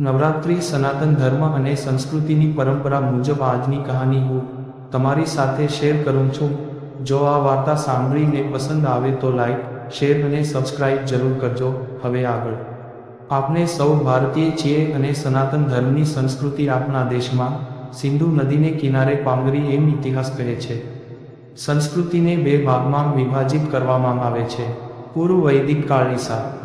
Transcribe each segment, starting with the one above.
નવરાત્રિ, સનાતન ધર્મ અને સંસ્કૃતિની પરંપરા મુજબ આજની કહાની હું તમારી સાથે શેર કરું છું. જો આ વાર્તા સાંભળીને પસંદ આવે તો લાઈક, શેર અને સબસ્ક્રાઇબ જરૂર કરજો. હવે આગળ. આપણે સૌ ભારતીય છીએ અને સનાતન ધર્મની સંસ્કૃતિ આપણા દેશમાં સિંધુ નદીને કિનારે પાંગરી એમ ઇતિહાસ કહે છે. સંસ્કૃતિને બે ભાગમાં વિભાજિત કરવામાં આવે છે. પૂર્વ વૈદિક કાળ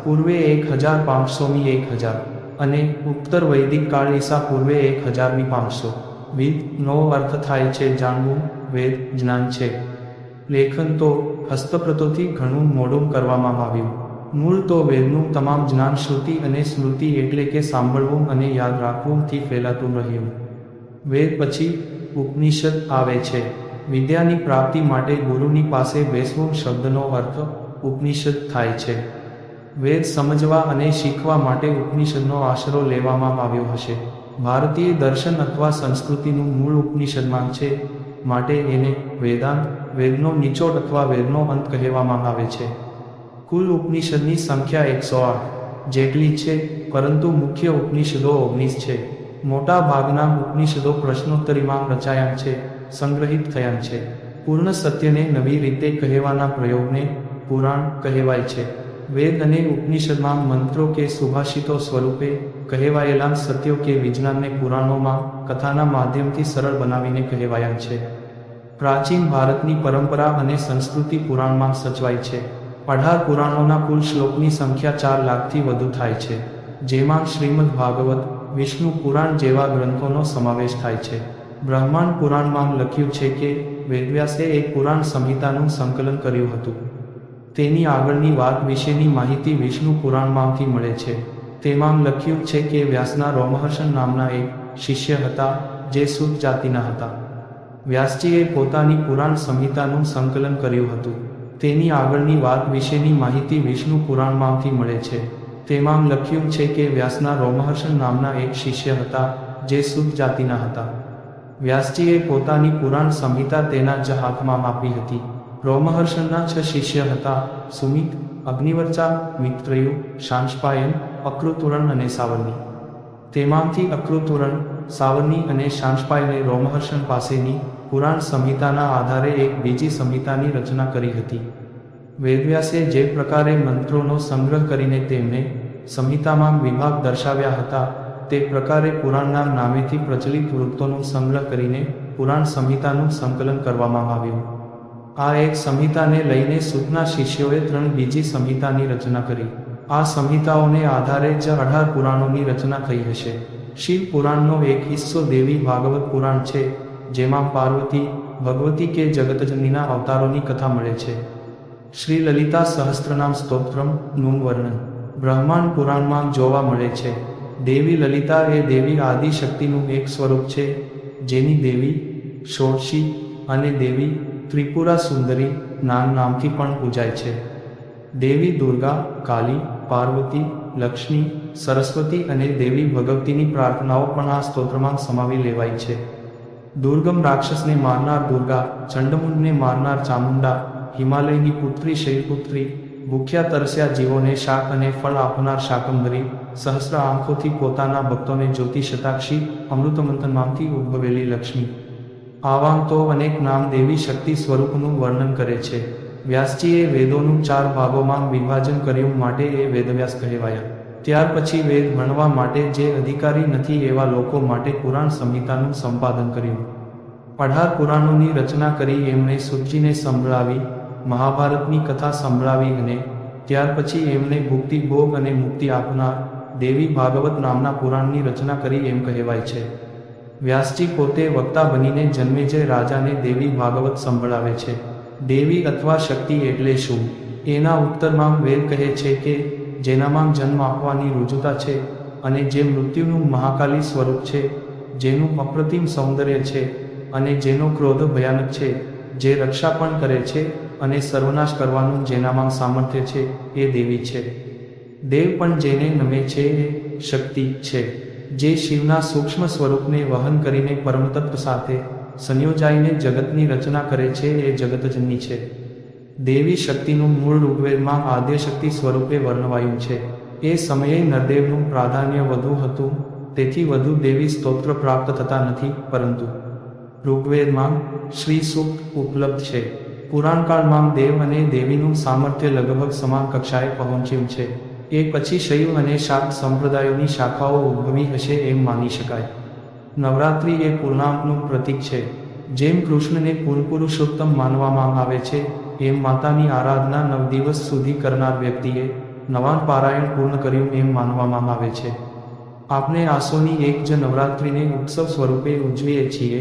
પૂર્વે એક હજાર પાંચસોમી એક હજાર. અને ઉત્તર વૈદિક કાળ ઈસા પૂર્વે એક હજારમી પાંચસો. વિદનો અર્થ થાય છે જાણવું, વેદ, જ્ઞાન છે. લેખન તો હસ્તપ્રતોથી ઘણું મોડું કરવામાં આવ્યું. મૂળ તો વેદનું તમામ જ્ઞાન, શ્રુતિ અને સ્મૃતિ એટલે કે સાંભળવું અને યાદ રાખવુંથી ફેલાતું રહ્યું. વેદ પછી ઉપનિષદ આવે છે. વિદ્યાની પ્રાપ્તિ માટે ગુરુની પાસે બેસવું શબ્દનો અર્થ ઉપનિષદ થાય છે. વેદ સમજવા અને શીખવા માટે ઉપનિષદનો આશરો લેવામાં આવ્યો હશે. ભારતીય દર્શન અથવા સંસ્કૃતિનું મૂળ ઉપનિષદમાં છે, માટે એને વેદાંત, વેદનો નિચોડ અથવા વેદનો અંત કહેવામાં આવે છે. કુલ ઉપનિષદની સંખ્યા એકસો આઠ, જેટલી છે, પરંતુ મુખ્ય ઉપનિષદો ઓગણીસ છે. મોટા ભાગના ઉપનિષદો પ્રશ્નોત્તરીમાં રચાયા છે, સંગ્રહિત થયા છે. પૂર્ણ સત્યને નવી રીતે કહેવાના પ્રયોગને પુરાણ કહેવાય છે. વેદ અને ઉપનિષદમાં મંત્રો કે સુભાષિતો સ્વરૂપે કહેવાયેલા સત્યો કે વિજ્ઞાનને પુરાણોમાં, કથાના માધ્યમથી સરળ બનાવીને કહેવાયા છે. પ્રાચીન ભારતની પરંપરા અને સંસ્કૃતિ પુરાણમાં સચવાય છે. અઢાર પુરાણોના કુલ શ્લોકની સંખ્યા ચાર લાખથી વધુ થાય છે. જેમાં શ્રીમદ ભાગવત, વિષ્ણુ પુરાણ જેવા ગ્રંથોનો સમાવેશ થાય છે. બ્રહ્માંડ પુરાણમાં લખ્યું છે કે વેદવ્યાસે એક પુરાણ સંહિતાનું સંકલન કર્યું હતું. તેની આગળની વાત વિશેની માહિતી વિષ્ણુ પુરાણમાંથી મળે છે. તેમાં લખ્યું છે કે વ્યાસના રોમહર્ષણ નામના એક શિષ્ય હતા, જે સુત જાતિના હતા. વ્યાસજીએ પોતાની પુરાણ સંહિતાનું સંકલન કર્યું હતું. તેની આગળની વાત વિશેની માહિતી વિષ્ણુ પુરાણમાંથી મળે છે. તેમાં લખ્યું છે કે વ્યાસના રોમહર્ષણ નામના એક શિષ્ય હતા, જે સુત જાતિના હતા. વ્યાસજીએ પોતાની પુરાણ સંહિતા તેના જ હાથમાં આપી હતી. રોમહર્ષણના છ શિષ્ય હતા. સુમિત, અગ્નિવર્ચા, મિત્રયુ શાંશપાયન અક્રુતુરણ અને સાવરની તેમાંથી અક્રુતુરણ સાવરની અને શાંશપાયને રોમહર્ષણ પાસેની પુરાણ સંહિતાના આધારે એક બીજી સંહિતાની રચના કરી હતી. વેદવ્યાસે જે પ્રકારે મંત્રોનો સંગ્રહ કરીને તેમને સંહિતામાં વિભાગ દર્શાવ્યા હતા, તે પ્રકારે પુરાણના નામેથી પ્રચલિત વૃત્તોનો સંગ્રહ કરીને પુરાણ સંહિતાનું સંકલન કરવામાં આવ્યું. આ એક સંહિતાને લઈને સૂતના શિષ્યોએ ત્રણ બીજી સંહિતાની રચના કરી. આ સંહિતાઓને આધારે જ અઢાર પુરાણોની રચના થઈ હશે. શિવ પુરાણનો એક હિસ્સો દેવી ભાગવત પુરાણ છે, જેમાં પાર્વતી, ભગવતી કે જગતજનીના અવતારોની કથા મળે છે. શ્રી લલિતા સહસ્ત્રનામ સ્તોત્રમનું વર્ણન બ્રહ્માંડ પુરાણમાં જોવા મળે છે, દેવી લલિતા એ દેવી આદિશક્તિનું એક સ્વરૂપ છે, જેની દેવી, ષોડશી અને દેવી ત્રિપુરા સુંદરી નાન નામથી પણ પૂજાય છે. દેવી દુર્ગા, કાલી, પાર્વતી, લક્ષ્મી, સરસ્વતી અને દેવી ભગવતીની પ્રાર્થનાઓ પણ આ સ્તોત્રમાં સમાવી લેવાય છે. દુર્ગમ રાક્ષસને મારનાર દુર્ગા, ચંડમુંડને મારનાર ચામુંડા, હિમાલયની પુત્રી શૈલપુત્રી ભૂખ્યા તરસ્યા જીવોને શાક અને ફળ આપનાર શાકંભરી સહસ્ર આંખોથી પોતાના ભક્તોને જ્યોતિ શતાક્ષી અમૃતમંથનમાંથી ઉદ્ભવેલી લક્ષ્મી. આવામ તો અનેક નામ દેવી શક્તિ સ્વરૂપનું વર્ણન કરે છે. વ્યાસજીએ વેદોનું ચાર ભાગોમાં વિભાજન કર્યું માટે એ વેદવ્યાસ કહેવાયા. ત્યાર પછી વેદ ભણવા માટે જે અધિકારી નથી એવા લોકો માટે પુરાણ સંહિતાનું સંપાદન કર્યું. અઢાર પુરાણોની રચના કરી એમણે સુજીને સંભળાવી, મહાભારતની કથા સંભળાવી અને ત્યાર પછી એમને ભુક્તિ, ભોગ અને મુક્તિ આપનાર દેવી ભાગવત નામના પુરાણની રચના કરી એમ કહેવાય છે. વ્યાસજી પોતે વક્તા બનીને જન્મેજય રાજાને દેવી ભાગવત સંભળાવે છે. દેવી અથવા શક્તિ એટલે શું? એના ઉત્તરમાં વેદ કહે છે કે, જેનામાં જન્મ આપવાની રુજુતા છે અને જે મૃત્યુનું મહાકાલી સ્વરૂપ છે, જેનું અપ્રતિમ સૌંદર્ય છે અને જેનો ક્રોધ ભયાનક છે, જે રક્ષા પણ કરે છે અને સર્વનાશ કરવાનું જેનામાં સામર્થ્ય છે, એ દેવી છે. દેવ પણ જેને નમે છે, એ શક્તિ છે. જે શિવના સૂક્ષ્મ સ્વરૂપને વહન કરીને પરમતત્વ સાથે સંયોજાઈને જગતની રચના કરે છે, એ જગતજનની છે. દેવી શક્તિનું મૂળ ઋગ્વેદમાં આદ્ય શક્તિ સ્વરૂપે વર્ણવાયું છે. એ સમયે નરદેવનું પ્રાધાન્ય વધુ હતું, તેથી વધુ દેવી સ્તોત્ર પ્રાપ્ત થતા નથી, પરંતુ ઋગ્વેદમાં શ્રી સૂક્ત ઉપલબ્ધ છે. પુરાણકાળમાં દેવ અને દેવીનું સામર્થ્ય લગભગ સમાન કક્ષાએ પહોંચ્યું છે. એ પછી શૈવ અને શાક્ત સંપ્રદાયોની શાખાઓ ઉદ્ભવી હશે એમ માની શકાય. નવરાત્રિ એ પૂર્ણાંકનું પ્રતીક છે. જેમ કૃષ્ણને પૂર્ણપુરુષોત્તમ માનવામાં આવે છે, એમ માતાની આરાધના નવ દિવસ સુધી કરનાર વ્યક્તિએ નવાન પારાયણ પૂર્ણ કર્યું એમ માનવામાં આવે છે. આપણે આસોની એક જ નવરાત્રિને ઉત્સવ સ્વરૂપે ઉજવીએ છીએ,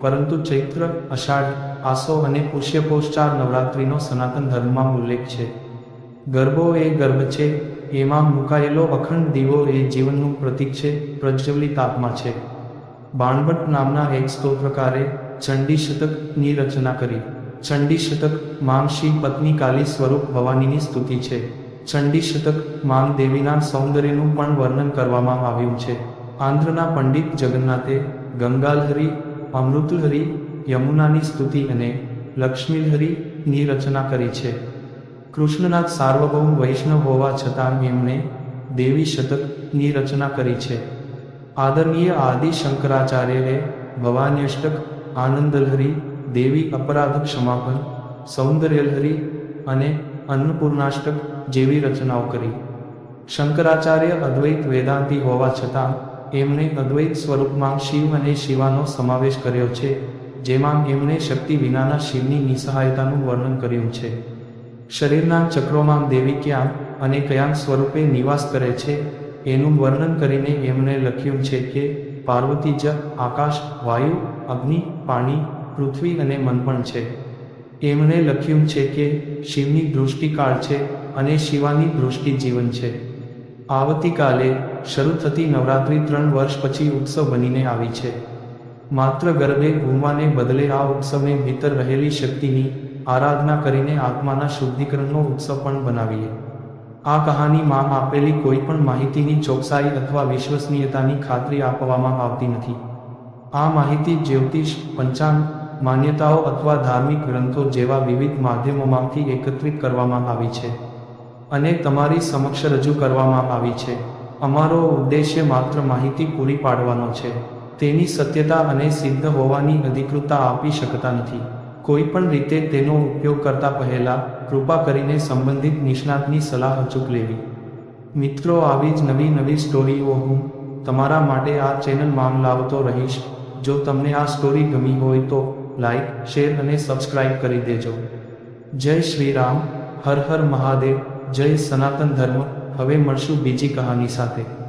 પરંતુ ચૈત્ર, અષાઢ, આસો અને પુષ્યપોષ ચાર નવરાત્રિનો સનાતન ધર્મમાં ઉલ્લેખ છે. ગરબો એ ગર્ભ છે એમાં મુકાયેલો અખંડ દીવો એ જીવનનું પ્રતીક છે પ્રજ્વલિત આત્મા છે. બાણભટ્ટ નામના એક સ્તોત્રકારે ચંડી શતકની રચના કરી. ચંડી શતક માંગ પત્ની કાલી સ્વરૂપ ભવાનીની સ્તુતિ છે. ચંડી શતક માંગ દેવીના સૌંદર્યનું પણ વર્ણન કરવામાં આવ્યું છે. આંધ્રના પંડિત જગન્નાથે ગંગાલહરી, અમૃતલહરી, યમુનાની સ્તુતિ અને લક્ષ્મીલહરીની રચના કરી છે. કૃષ્ણનાથ સાર્વભૌમ વૈષ્ણવ હોવા છતાં એમણે દેવી શતકની રચના કરી છે. આદરણીય આદિ શંકરાચાર્યએ ભવાન્યષ્ટક આનંદલહરી દેવી અપરાધ ક્ષમાપન, સૌંદર્યલહરી અને અન્નપૂર્ણાષ્ટક જેવી રચનાઓ કરી. શંકરાચાર્ય અદ્વૈત વેદાંતી હોવા છતાં એમણે અદ્વૈત સ્વરૂપમાં શિવ અને શિવાનો સમાવેશ કર્યો છે, જેમાં એમણે શક્તિ વિનાના શિવની નિસહાયતાનું વર્ણન કર્યું છે. શરીરના ચક્રોમાં દેવી ક્યાં અને કયા સ્વરૂપે નિવાસ કરે છે, એનું વર્ણન કરીને એમણે લખ્યું છે કે, પાર્વતી જ આકાશ, વાયુ, અગ્નિ, પાણી, પૃથ્વી અને મન પણ છે. એમણે લખ્યું છે કે, શિવની દૃષ્ટિકાળ છે અને શિવાની દૃષ્ટિ જીવન છે. આવતીકાલે શરૂ થતી નવરાત્રિ ત્રણ વર્ષ પછી ઉત્સવ બનીને આવી છે. માત્ર ગરબે ઘૂમવાને બદલે આ ઉત્સવને ભીતર રહેલી શક્તિની આરાધના કરીને આત્માના શુદ્ધિકરણનો ઉત્સવ પણ બનાવીએ. આ કહાનીમાં આપેલી કોઈ પણ માહિતીની ચોકસાઈ અથવા વિશ્વસનીયતાની ખાતરી આપવામાં આવતી નથી. આ માહિતી જ્યોતિષ, પંચાંગ, માન્યતાઓ અથવા ધાર્મિક ગ્રંથો જેવા વિવિધ માધ્યમોમાંથી એકત્રિત કરવામાં આવી છે અને તમારી સમક્ષ રજૂ કરવામાં આવી છે. અમારો ઉદ્દેશ્ય માત્ર માહિતી પૂરી પાડવાનો છે. તેની સત્યતા અને સિદ્ધ હોવાની અધિકૃતતા આપી શકતા નથી. કોઈ પણ રીતે તેનો ઉપયોગ કરતા પહેલા કૃપા કરીને સંબંધિત નિષ્ણાતની સલાહ અચૂક લેવી. મિત્રો, આવી જ નવી નવી સ્ટોરીઓ હું તમારા માટે આ ચેનલમાં લાવતો રહીશ. જો તમને આ સ્ટોરી ગમી હોય તો લાઈક, શેર અને સબસ્ક્રાઇબ કરી દેજો. જય શ્રી રામ, હર હર મહાદેવ, જય સનાતન ધર્મ. હવે મળશું બીજી કહાની સાથે.